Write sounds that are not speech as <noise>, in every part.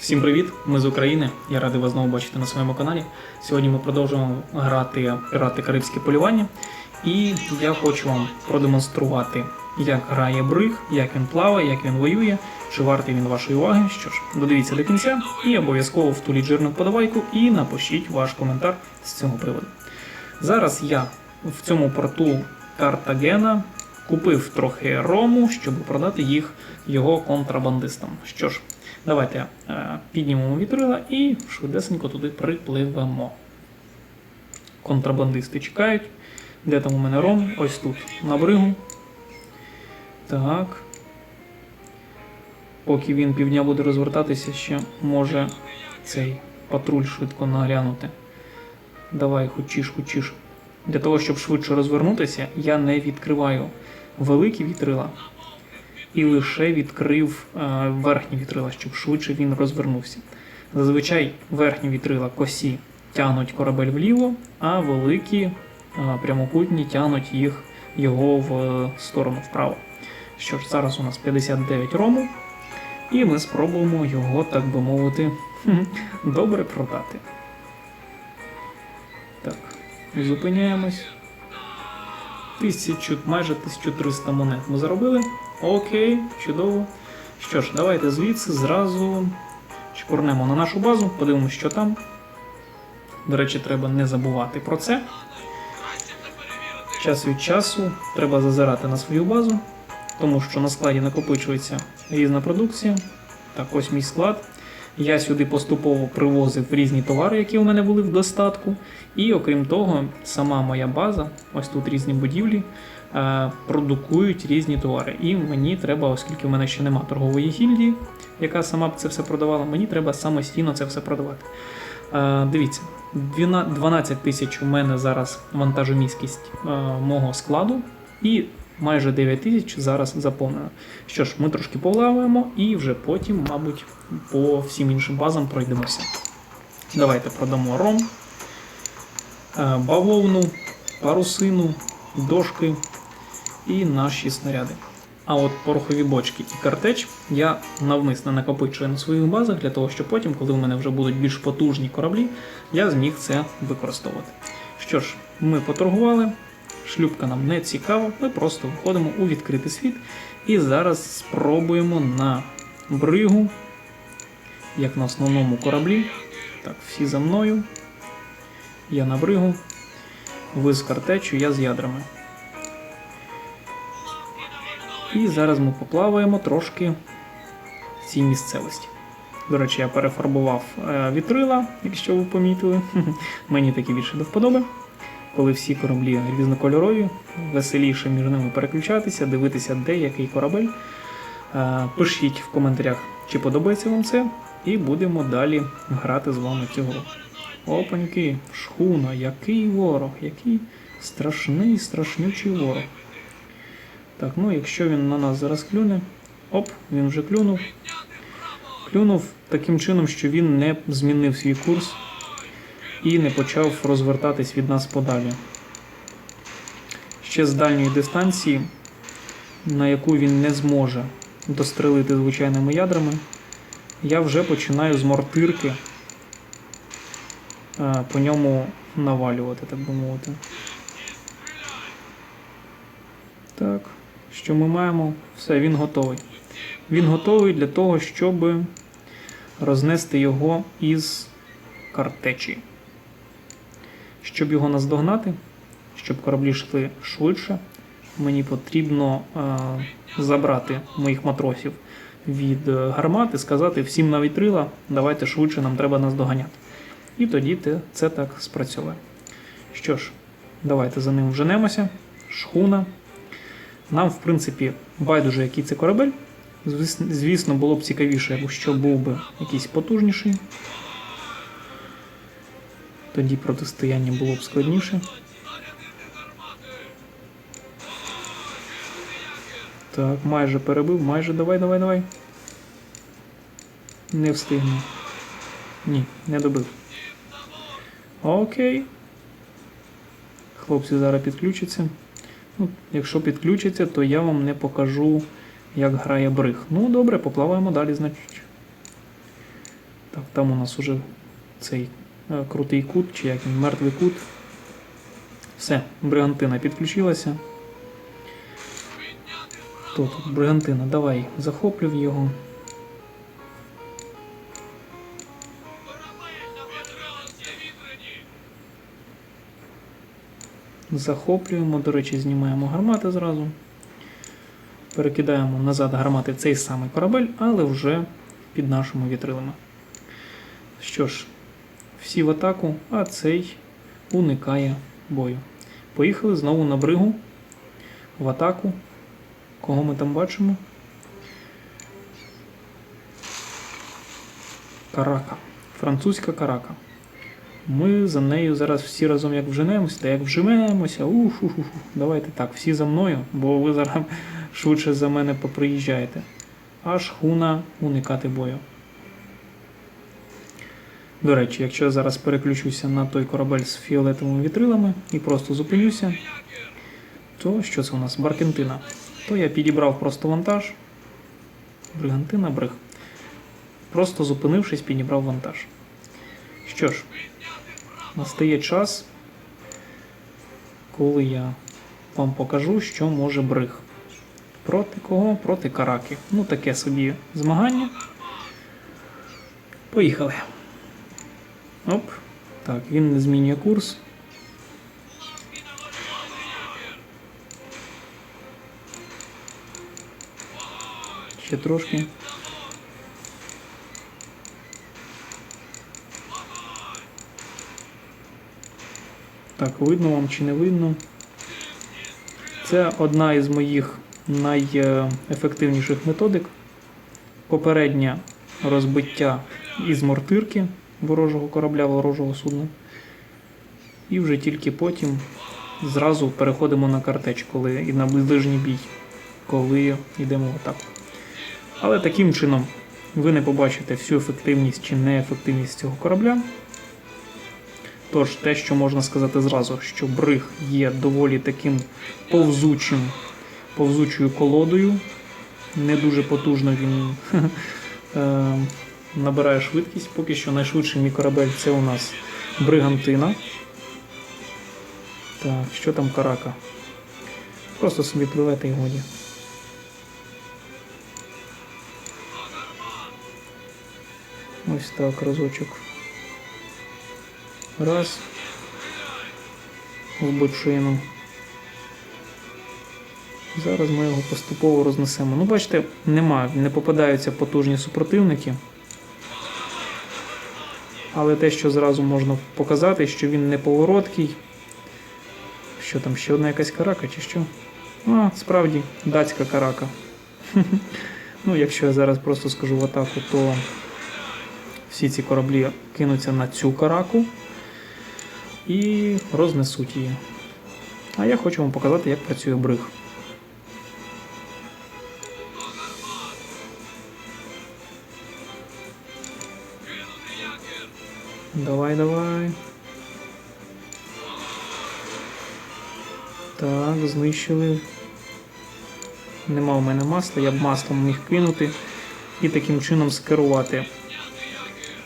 Всім привіт! Ми з України. Я радий вас знову бачити на своєму каналі. Сьогодні ми продовжуємо грати Пірати Карибське полювання. І я хочу вам продемонструвати, як грає бриг, як він плаває, як він воює, чи вартий він вашої уваги. Що ж, додивіться до кінця і обов'язково втуліть жирну подавайку і напишіть ваш коментар з цього приводу. Зараз я в цьому порту Картагена купив трохи рому, щоб продати їх його контрабандистам. Що ж, давайте е, піднімемо вітрила і швидесенько туди припливемо. Контрабандисти чекають. Де там у мене ром? Ось тут, на бригу. Так. Поки він півдня буде розвертатися, ще може цей патруль швидко наглянути. Давай, хочеш, хочеш. Для того, щоб швидше розвернутися, я не відкриваю великі вітрила і лише відкрив е, верхні вітрила, щоб швидше він розвернувся. Зазвичай верхні вітрила косі тягнуть корабель вліво, а великі е, прямокутні тягнуть їх його в сторону вправо. Що ж, зараз у нас 59 рому, і ми спробуємо його, так би мовити, добре продати. Так, зупиняємось. Тисячу, майже 1300 монет ми заробили. Окей, чудово. Що ж, давайте звідси зразу чпурнемо на нашу базу, подивимося, що там. До речі, треба не забувати про це. Час від часу треба зазирати на свою базу, тому що на складі накопичується різна продукція. Так, ось мій склад. Я сюди поступово привозив різні товари, які у мене були в достатку. І окрім того, сама моя база, ось тут різні будівлі, продукують різні товари. І мені треба, оскільки в мене ще нема торгової гільдії, яка сама б це все продавала, мені треба самостійно це все продавати. Е, Дивіться, 12 тисяч у мене зараз вантажомісткість е, мого складу, і майже 9 тисяч зараз заповнено. Що ж, ми трошки полаваємо і вже потім, мабуть, по всім іншим базам пройдемося. Давайте продамо ром, е, бавовну, парусину, дошки і наші снаряди. А от порохові бочки і картеч я навмисно накопичую на своїх базах для того, щоб потім, коли в мене вже будуть більш потужні кораблі, я зміг це використовувати. Що ж, ми поторгували, шлюпка нам не цікава, ми просто виходимо у відкритий світ і зараз спробуємо на бригу, як на основному кораблі. Так, всі за мною. Я на бригу, ви з картечу, я з ядрами. І зараз ми поплаваємо трошки в цій місцевості. До речі, я перефарбував е, вітрила, якщо ви помітили. <laughs> Мені такі більше до вподоби. Коли всі кораблі різнокольорові, веселіше між ними переключатися, дивитися, де який корабель. Е, Пишіть в коментарях, чи подобається вам це, і будемо далі грати з вами гру. Опаньки, шхуна, який ворог, який страшний, страшнючий ворог. Так, ну якщо він на нас зараз клюне. Оп, він вже клюнув. Клюнув таким чином, що він не змінив свій курс і не почав розвертатись від нас подалі. Ще з дальньої дистанції, на яку він не зможе дострелити звичайними ядрами, я вже починаю з мортирки е, по ньому навалювати, так би мовити. Так, що ми маємо? Все, він готовий. Він готовий для того, щоб рознести його із картечі. Щоб його наздогнати, щоб кораблі йшли швидше, мені потрібно е, забрати моїх матросів від е, гармати, сказати всім на вітрила, давайте швидше, нам треба наздоганяти. І тоді це так спрацьовує. Що ж, давайте за ним вженемося. Шхуна. Нам, в принципі, байдуже, який це корабель. Звісно, було б цікавіше, якщо був би якийсь потужніший. Тоді протистояння було б складніше. Так, майже перебив, майже давай, давай, давай. Не встигну. Ні, не добив. Окей. Хлопці зараз підключаться. Ну, якщо підключиться, то я вам не покажу, як грає бриг. Ну, добре, поплаваємо далі, значить. Так, там у нас уже цей е, крутий кут, чи як він, мертвий кут. Все, бригантина підключилася. Тут? Бригантина, давай, захоплюв його. Захоплюємо, до речі, знімаємо гармати зразу. Перекидаємо назад гармати в цей самий корабель, але вже під нашими вітрилами. Що ж, всі в атаку, а цей уникає бою. Поїхали знову на бригу в атаку. Кого ми там бачимо? Карака. Французька карака. Ми за нею зараз всі разом як вженемося, та як вжимемося. ух ух ух Давайте так, всі за мною, бо ви зараз швидше за мене поприїжджаєте. Аж хуна уникати бою. До речі, якщо я зараз переключуся на той корабель з фіолетовими вітрилами і просто зупинюся, то що це у нас? Баркентина. То я підібрав просто вантаж. Бригантина, бриг. Просто зупинившись, підібрав вантаж. Що ж, настає час, коли я вам покажу, що може бриг. Проти кого? Проти караки. Ну, таке собі змагання. Поїхали. Оп. Так, він не змінює курс. Ще трошки. Так, видно вам чи не видно. Це одна із моїх найефективніших методик. Попереднє розбиття із мортирки ворожого корабля, ворожого судна. І вже тільки потім зразу переходимо на картеч, коли і на ближній бій, коли йдемо в атаку. Але таким чином ви не побачите всю ефективність чи неефективність цього корабля. Тож, те, що можна сказати зразу, що бриг є доволі таким повзучим, повзучою колодою. Не дуже потужно він <laughs> е, набирає швидкість. Поки що найшвидший мій корабель це у нас бригантина. Так, що там карака? Просто собі пливете і годі. Ось так, разочок. Раз. В бочину. Зараз ми його поступово рознесемо. Ну, бачите, нема, не попадаються потужні супротивники. Але те, що зразу можна показати, що він не повороткий. Що там, ще одна якась карака чи що? А, справді, датська карака. <laughs> Ну, якщо я зараз просто скажу в атаку, то всі ці кораблі кинуться на цю караку і рознесуть її. А я хочу вам показати, як працює бриг. Давай, давай. Так, знищили. Нема в мене масла, я б маслом міг кинути і таким чином скерувати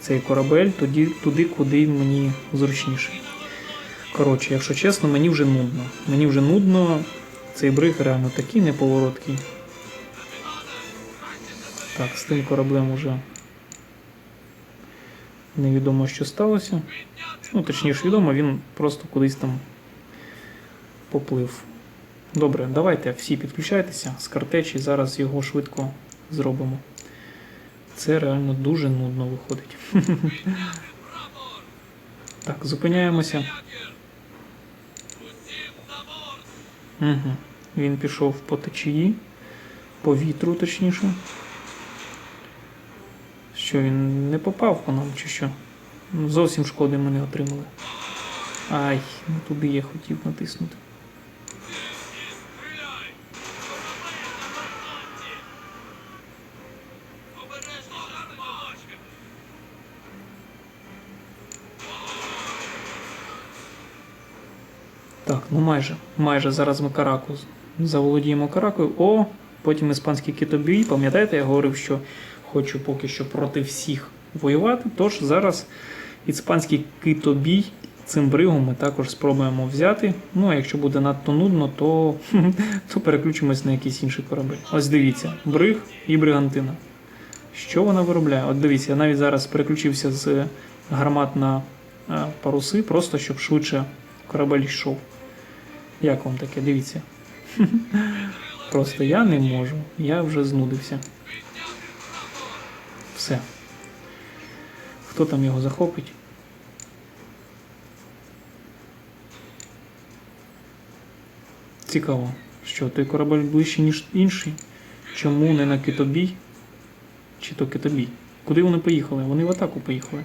цей корабель тоді, туди, куди мені зручніше. Коротше, якщо чесно, мені вже нудно. Мені вже нудно, цей бриг реально такий неповороткий. Так, з тим кораблем уже невідомо, що сталося. Ну, точніше, відомо, він просто кудись там поплив. Добре, давайте всі підключайтеся з картечі, зараз його швидко зробимо. Це реально дуже нудно виходить. <laughs> Так, зупиняємося. Угу. Він пішов по течії, по вітру, точніше. Що він не попав по нам, чи що? Ну, Зовсім шкоди ми не отримали. Ай, не туди я хотів натиснути. Майже. Майже зараз ми караку заволодіємо каракою. О, потім іспанський китобій. Пам'ятаєте, я говорив, що хочу поки що проти всіх воювати. Тож зараз іспанський китобій цим бригом ми також спробуємо взяти. Ну а якщо буде надто нудно, то, <laughs> то переключимось на якийсь інший корабель. Ось дивіться, бриг і бригантина. Що вона виробляє? От дивіться, я навіть зараз переключився з гармат на е, паруси, просто щоб швидше корабель йшов. Як вам таке? Дивіться. <laughs> Просто я не можу. Я вже знудився. Все. Хто там його захопить? Цікаво, що той корабель ближче, ніж інший. Чому не на китобій? Чи то китобій? Куди вони поїхали? Вони в атаку поїхали.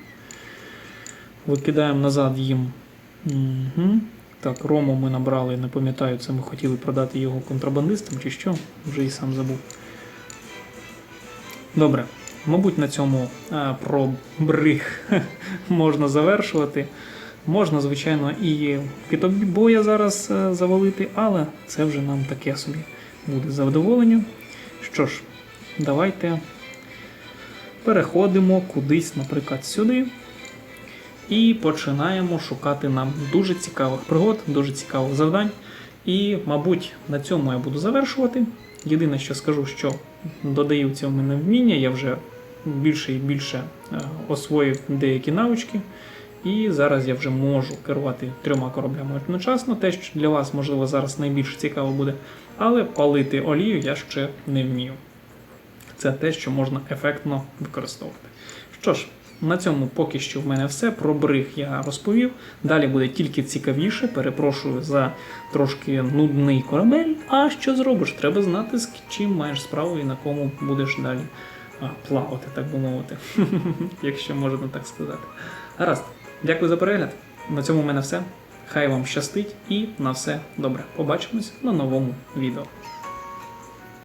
Викидаємо назад їм. Угу. Так, Рому ми набрали, не пам'ятаю, це ми хотіли продати його контрабандистам чи що, вже і сам забув. Добре, мабуть, на цьому а, про бриг <laughs> можна завершувати. Можна, звичайно, і китобоя зараз е, завалити, але це вже нам таке собі буде задоволення. Що ж, давайте переходимо кудись, наприклад, сюди. І починаємо шукати нам дуже цікавих пригод, дуже цікавих завдань. І, мабуть, на цьому я буду завершувати. Єдине, що скажу, що додаються в мене вміння, я вже більше і більше е, освоїв деякі навички. І зараз я вже можу керувати трьома кораблями одночасно. Те, що для вас, можливо, зараз найбільш цікаво буде. Але палити олію я ще не вмію. Це те, що можна ефектно використовувати. Що ж, на цьому поки що в мене все. Про бриг я розповів. Далі буде тільки цікавіше. Перепрошую за трошки нудний корабель. А що зробиш? Треба знати, з чим маєш справу і на кому будеш далі плавати, так би мовити, <laughs> якщо можна так сказати. Гаразд, дякую за перегляд. На цьому в мене все. Хай вам щастить і на все добре. Побачимось на новому відео.